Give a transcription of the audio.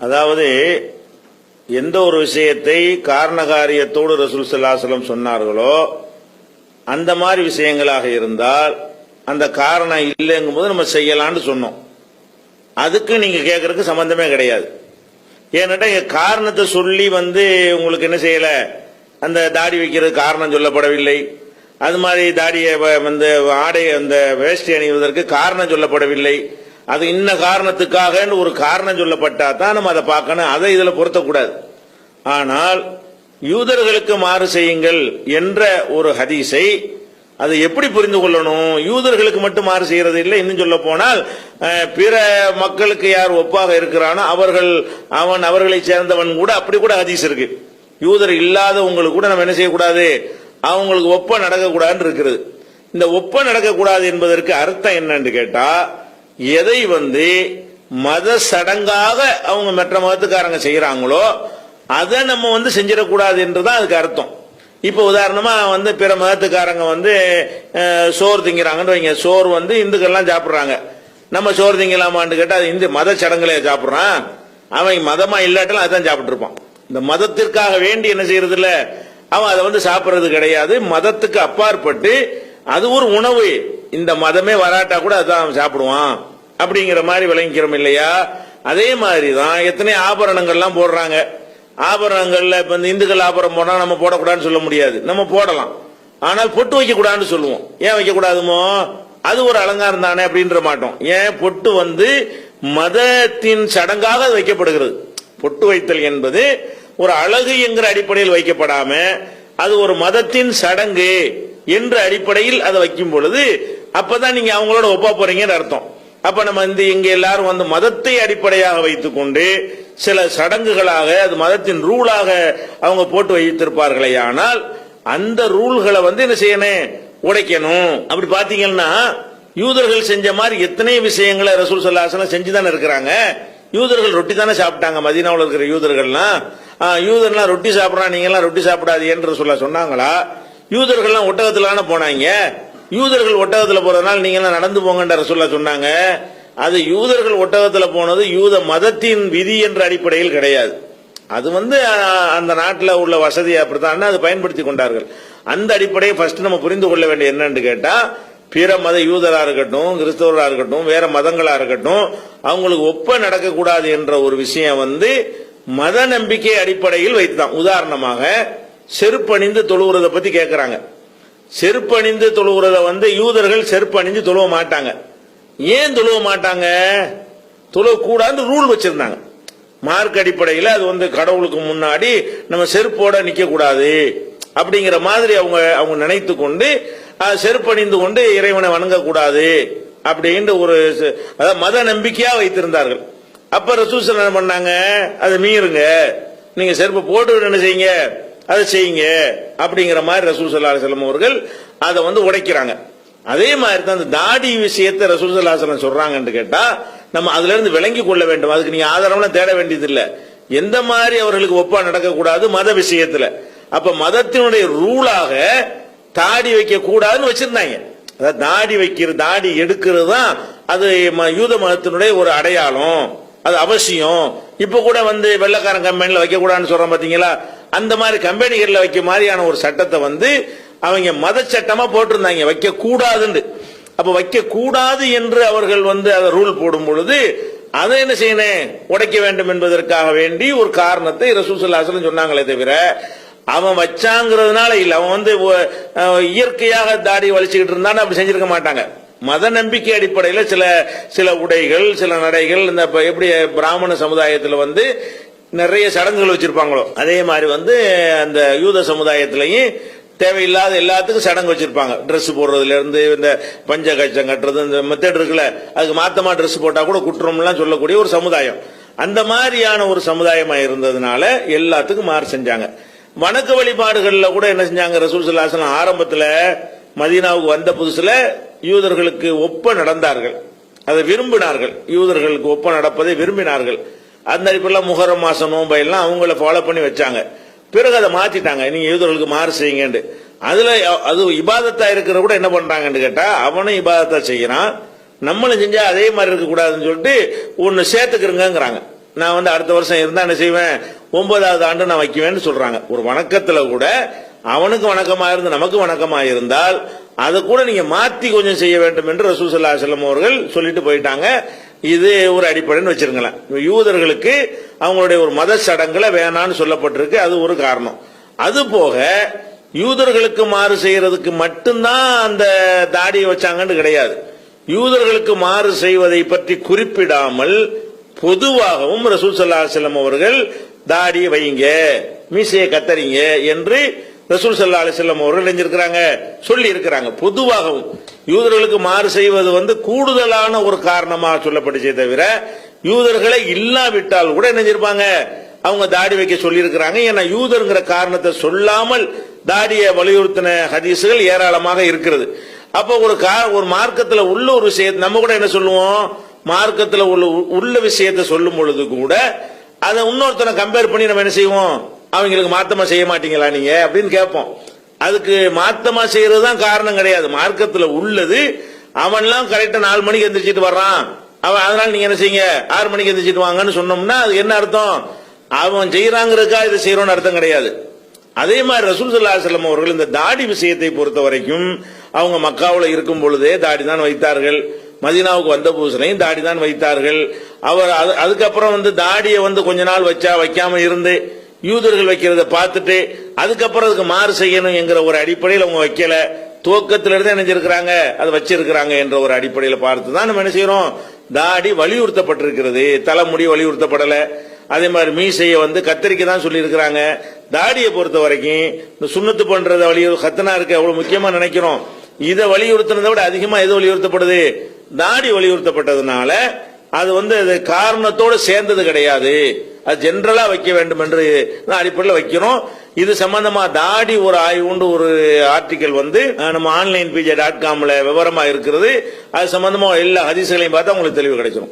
அதாவது எந்த ஒரு விஷயத்தை காரணகாரியத்தோடு ரசூல் சல்லாஹலம் சொன்னார்களோ அந்த மாதிரி விஷயங்களாக இருந்தால் அந்த காரணம் இல்லைங்கும் போது நம்ம செய்யலாம்னு சொன்னோம். அதுக்கு நீங்க கேட்கறதுக்கு சம்பந்தமே கிடையாது. ஏன்னாட்டா காரணத்தை சொல்லி வந்து உங்களுக்கு என்ன செய்யல? அந்த தாடி வைக்கிறது காரணம் சொல்லப்படவில்லை. அது மாதிரி தாடியை வ- வந்து ஆடை அந்த வேஷ்டி அணிவதற்கு காரணம் சொல்லப்படவில்லை. அது இன்ன காரணத்துக்காக ஒரு காரணம் சொல்லப்பட்டா தான் நம்ம அதை பார்க்கணும். அதை இதுல பொருத்தக்கூடாது. ஆனால் யூதர்களுக்கு மாறு செய்யுங்கள் என்ற ஒரு ஹதீஸை அதை எப்படி புரிந்து கொள்ளணும்? யூதர்களுக்கு மட்டும் மாறு செய்யறது இல்லை. இன்னும் சொல்ல போனால் பிற மக்களுக்கு யார் ஒப்பாக இருக்கிறானோ அவர்கள் அவன் அவர்களை சேர்ந்தவன் கூட அப்படி கூட ஹதீஸ் இருக்கு. யூதர் இல்லாதவங்களுக்கு கூட நம்ம என்ன செய்யக்கூடாது? அவங்களுக்கு ஒப்ப நடக்கக்கூடாதுன்னு இருக்கிறது. இந்த ஒப்ப நடக்கக்கூடாது என்பதற்கு அர்த்தம் என்னன்னு கேட்டா எதை வந்து மத சடங்காக அவங்க மற்ற மதத்துக்காரங்க செய்யறாங்களோ அதை நம்ம வந்து செஞ்சிடக்கூடாது என்றுதான் அதுக்கு அர்த்தம். இப்போ உதாரணமா வந்து பிற மதத்துக்காரங்க வந்து சோறு திங்கிறாங்கன்னு வைங்க. சோறு வந்து இந்துக்கள்லாம் சாப்பிடுறாங்க. நம்ம சோறு திங்கலாமான்னு கேட்டால் அது இந்து மத சடங்குல சாப்பிட்றான். அவன் மதமா இல்லாட்டாலும் அதான் சாப்பிட்ருப்பான் இந்த மதத்திற்காக வேண்டி என்ன செய்யறது இல்ல அவன் அதை வந்து சாப்பிடுறது கிடையாது. மதத்துக்கு அப்பாற்பட்டு அது ஒரு உணவு. இந்த மதமே வராட்டா கூட அதான் அவன் சாப்பிடுவான். அப்படிங்கிற மாதிரி விளங்கிக்கிறோம் இல்லையா? அதே மாதிரி தான் எத்தனை ஆபரணங்கள்லாம் போடுறாங்க. ஆபரணங்கள்ல இப்ப இந்த இந்துக்கள் ஆபரணம் போனா நம்ம போடக்கூடாதுன்னு சொல்ல முடியாது. நம்ம போடலாம். ஆனால் பொட்டு வைக்க கூடாதுன்னு சொல்லுவோம். ஏன் வைக்க கூடாதுமோ அது ஒரு அலங்காரம் தானே அப்படின்ற மாட்டோம். ஏன்? பொட்டு வந்து மதத்தின் சடங்காக அது வைக்கப்படுகிறது. பொட்டு வைத்தல் என்பது ஒரு அழகு என்கிற அடிப்படையில் வைக்கப்படாம அது ஒரு மதத்தின் சடங்கு என்ற அடிப்படையில் அதை வைக்கும் பொழுது அப்பதான் நீங்க அவங்களோட ஒப்பா போறீங்கன்னு அர்த்தம். அப்ப நம்ம இந்த இங்க எல்லாரும் வந்து மதத்தை அடிப்படையாக வைத்துக்கொண்டு சில சடங்குகளாக அது மதத்தின் ரூலாக அவங்க போட்டு வைத்திருப்பார்களே. ஆனால் அந்த ரூல்களை வந்து என்ன செய்யணும்? உடைக்கணும். அப்படி பாத்தீங்கன்னா யூதர்கள் செஞ்ச மாதிரி எத்தனை விஷயங்களை ரசூல் சல்லாசனம் செஞ்சு தானே இருக்கிறாங்க? யூதர்கள் ரொட்டி தானே சாப்பிட்டாங்க. மதீனாவில் இருக்கிற யூதர்கள்லாம் ஆ, யூதர்லாம் ரொட்டி சாப்பிடறான் நீங்க எல்லாம் ரொட்டி சாப்பிடாது என்று சொல்ல சொன்னாங்களா? யூதர்கள்லாம் ஒட்டகத்துல தானே போனாங்க. யூதர்கள் ஒட்டகத்தில் போறதுனால நீங்க எல்லாம் நடந்து போங்கன்ற ரசூல்லா சொன்னாங்க. அது யூதர்கள் ஒட்டகத்தில் போனது யூத மதத்தின் விதி என்ற அடிப்படையில் கிடையாது. அது வந்து அந்த நாட்டில் உள்ள வசதி அப்படித்தான். அதை பயன்படுத்தி கொண்டார்கள். அந்த அடிப்படையை ஃபர்ஸ்ட் நம்ம புரிந்து கொள்ள வேண்டிய என்னன்னு கேட்டா பிற மத யூதராக இருக்கட்டும் கிறிஸ்தவராக இருக்கட்டும் வேற மதங்களாக இருக்கட்டும் அவங்களுக்கு ஒப்ப நடக்கக்கூடாது என்ற ஒரு விஷயம் வந்து மத நம்பிக்கை அடிப்படையில் வைத்துதான். உதாரணமாக செருப்பணிந்து தொழுகிறத பத்தி கேட்கிறாங்க செருப்பணிந்து தொழுகிறத வந்து யூதர்கள் செருப்பணிந்து தொழுவ மாட்டாங்க. ஏன் தொழுவ மாட்டாங்க? தொழுவக்கூடாதுன்னு ரூல் வச்சிருந்தாங்க. மார்க் அடிப்படையில் அது வந்து கடவுளுக்கு முன்னாடி நம்ம செருப்போட நிக்க கூடாது அப்படிங்கிற மாதிரி அவங்க அவங்க நினைத்து கொண்டு செருப்பணிந்து கொண்டு இறைவனை வணங்கக்கூடாது அப்படின்ற ஒரு அதாவது மத நம்பிக்கையா வைத்திருந்தார்கள். அப்ப ரசூசன் என்ன பண்ணாங்க? அதை மீறுங்க. நீங்க செருப்பு போட்டு என்ன செய்யுங்க? அதை செய்யுங்க அப்படிங்கிற மாதிரி ரசூல் சல்லா செல்லம் அவர்கள் அதை வந்து உடைக்கிறாங்க. அதே மாதிரி தான் அந்த தாடி விஷயத்தை ரசூல் சல்லா செல்லம் சொல்றாங்கன்னு கேட்டா நம்ம அதுல இருந்து விளங்கி கொள்ள வேண்டும். அதுக்கு நீங்க ஆதாரம்லாம் தேட வேண்டியது இல்ல எந்த மாதிரி அவர்களுக்கு ஒப்பா நடக்கக்கூடாது மத விஷயத்துல. அப்ப மதத்தினுடைய ரூலாக தாடி வைக்க கூடாதுன்னு வச்சிருந்தாங்க. அதாவது தாடி வைக்கிறது தாடி எடுக்கிறது தான் அது ம- யூத மதத்தினுடைய ஒரு அடையாளம். அது அவசியம். இப்ப கூட வந்து வெள்ளக்காரன் கம்பெனில வைக்க கூடாதுன்னு சொல்றோம் பாத்தீங்களா? அந்த மாதிரி கம்பெனிகள்ல வைக்க மாதிரியான ஒரு சட்டத்தை வந்து அவங்க மத சட்டமா போட்டிருந்தாங்க. வைக்க கூடாதுன்னு அப்ப வைக்க கூடாது என்று அவர்கள் வந்து அதை ரூல் போடும் பொழுது அதை என்ன செய்யணும்? உடைக்க வேண்டும் என்பதற்காக வேண்டி ஒரு காரணத்தை ரசூசல்லாசலம் சொன்னாங்களே தவிர அவன் வச்சாங்கிறதுனால இல்ல. அவன் வந்து இயற்கையாக தாடி வலிச்சுக்கிட்டு இருந்தான்னு அப்படி செஞ்சிருக்க மாட்டாங்க. மத நம்பிக்கை அடிப்படையில் சில சில உடைகள் சில நடைகள் இந்த எப்படி பிராமண சமுதாயத்துல வந்து நிறைய சடங்குகள் வச்சிருப்பாங்களோ? அதே மாதிரி வந்து அந்த யூத சமுதாயத்திலையும் தேவையில்லாத எல்லாத்துக்கும் சடங்கு வச்சிருப்பாங்க. ட்ரெஸ் போடுறதுல இருந்து இந்த பஞ்ச கச்சம் கட்டுறது இந்த மெத்தட் இருக்குல்ல அதுக்கு மாத்தமா ட்ரெஸ் போட்டா கூட குற்றம்லாம் சொல்லக்கூடிய ஒரு சமுதாயம். அந்த மாதிரியான ஒரு சமுதாயமா இருந்ததுனால எல்லாத்துக்கும் மாறு செஞ்சாங்க. வணக்க வழிபாடுகள்ல கூட என்ன செஞ்சாங்க? ரசூல் சல்லாசலம் ஆரம்பத்துல மதீனாவுக்கு வந்த புதுசுல யூதர்களுக்கு ஒப்ப நடந்தார்கள். அதை விரும்பினார்கள். யூதர்களுக்கு ஒப்ப நடப்பதை விரும்பினார்கள். அந்த அடிப்படையில் முகரம் மாசம் நோம்பையெல்லாம் அவங்கள ஃபாலோ பண்ணி வச்சாங்க. பிறகு அதை மாத்திட்டாங்க. நீங்க யூதர்களுக்கு மாறு செய்யுங்கன்ட்டு. அதுல அது இபாதத்தா இருக்கிற கூட என்ன பண்றாங்கன்னு கேட்டா அவனும் இபாதத்தா செய்யறான். நம்மளும் செஞ்சா அதே மாதிரி இருக்க கூடாதுன்னு சொல்லிட்டு ஒன்னு சேர்த்துக்கிறங்கிறாங்க நான் வந்து அடுத்த வருஷம் இருந்தா என்ன செய்வேன்? ஒன்பதாவது ஆண்டு நான் வைக்குவேன்னு சொல்றாங்க. ஒரு வணக்கத்துல கூட அவனுக்கு வணக்கமா இருந்து நமக்கு வணக்கமா இருந்தால் அதை கூட நீங்க மாத்தி கொஞ்சம் செய்ய வேண்டும் என்று ரசூசல்லா செல்லம் அவர்கள் சொல்லிட்டு போயிட்டாங்க. இது ஒரு அடிப்படைன்னு வச்சிருங்களேன். யூதர்களுக்கு அவங்களுடைய ஒரு மத சடங்குல வேணான்னு சொல்லப்பட்டிருக்கு அது ஒரு காரணம். அது போக யூதர்களுக்கு மாறு செய்யறதுக்கு மட்டும்தான் அந்த தாடியை வச்சாங்கன்னு கிடையாது. யூதர்களுக்கு மாறு செய்வதை பற்றி குறிப்பிடாமல் பொதுவாகவும் ரசூல் ஸல்லல்லாஹு அலைஹி அவர்கள் தாடியை வைங்க மீசையை கத்தறிங்க என்று ரசூல் சல்லா அலைஹி வஸல்லம் அவர்கள் செஞ்சிருக்கிறாங்க சொல்லி இருக்கிறாங்க பொதுவாகவும் யூதர்களுக்கு மாறு செய்வது வந்து கூடுதலான ஒரு காரணமாக சொல்லப்பட்டுச்சே தவிர யூதர்களை இல்லாவிட்டால் கூட இணைஞ்சிருப்பாங்க அவங்க தாடி வைக்க சொல்லியிருக்கிறாங்க. ஏன்னா யூதருங்கிற காரணத்தை சொல்லாமல் தாடியை வலியுறுத்தின ஹதீசுகள் ஏராளமாக இருக்கிறது. அப்போ ஒரு கா ஒரு மார்க்கத்தில் உள்ள ஒரு விஷயத்தை நம்ம கூட என்ன சொல்லுவோம்? மார்க்கத்தில் உள்ள உள்ள விஷயத்தை சொல்லும் பொழுது கூட அதை இன்னொருத்தனை கம்பேர் பண்ணி நம்ம என்ன செய்வோம்? அவங்களுக்கு மாத்தமா செய்ய மாட்டீங்களா நீங்க? அப்படின்னு கேட்போம். அதுக்கு மாத்தமா செய்யறது தான் காரணம் கிடையாது. மார்க்கத்தில் உள்ளது. அவன்லாம் கரெக்டா நாலு மணிக்கு எந்திரிச்சிட்டு வர்றான். அவன் அதனால நீங்க என்ன செய்யுங்க? ஆறு மணிக்கு எந்திரிச்சிட்டு வாங்கன்னு சொன்னோம்னா அது என்ன அர்த்தம்? அவன் செய்யறாங்கிறதுக்கா இதை செய்யறோம்னு அர்த்தம் கிடையாது. அதே மாதிரி ரசூல் சல்லா செல்லம் அவர்கள் இந்த தாடி விஷயத்தை பொறுத்த வரைக்கும் அவங்க மக்காவில் இருக்கும் பொழுதே தாடி தான் வைத்தார்கள். மதீனாவுக்கு வந்த புதுசுலையும் தாடி தான் வைத்தார்கள். அவர் அது- அதுக்கப்புறம் வந்து தாடியை வந்து கொஞ்ச நாள் வச்சா வைக்காம இருந்து யூதர்கள் வைக்கிறத பார்த்துட்டு அதுக்கப்புறம் அதுக்கு மாறு செய்யணும் என்கிற ஒரு அடிப்படையில் அவங்க வைக்கல. துவக்கத்திலிருந்து இணைஞ்சிருக்கிறாங்க அது அதை வச்சிருக்கிறாங்க என்ற ஒரு அடிப்படையில் பார்த்து தான் நம்ம என்ன செய்யறோம்? தாடி வலியுறுத்தப்பட்டிருக்கிறது. தலைமுடி வலியுறுத்தப்படல. அதே மாதிரி மீசையை வந்து கத்தரிக்க தான் சொல்லி இருக்கிறாங்க தாடியை பொறுத்த வரைக்கும் இந்த சுண்ணத்து பண்றத வலியுறு கத்தனா இருக்க அவ்வளவு முக்கியமா நினைக்கிறோம். இதை வலியுறுத்தினதை விட அதிகமா எது வலியுறுத்தப்படுது? தாடி வலியுறுத்தப்பட்டதுனால அது வந்து அது காரணத்தோடு சேர்ந்தது கிடையாது. அது ஜென்ரலா வைக்க வேண்டும் என்று நான் அடிப்படையில் வைக்கிறோம் இது சம்பந்தமா தாடி ஒரு ஆய்வுண்டு ஒரு ஆர்டிக்கல் வந்து நம்ம ஆன்லைன் பிஜே டாட் காம்ல விவரமா இருக்கிறது. அது சம்பந்தமா எல்லா ஹதீசுகளையும் பார்த்தா உங்களுக்கு தெளிவு கிடைச்சிடும்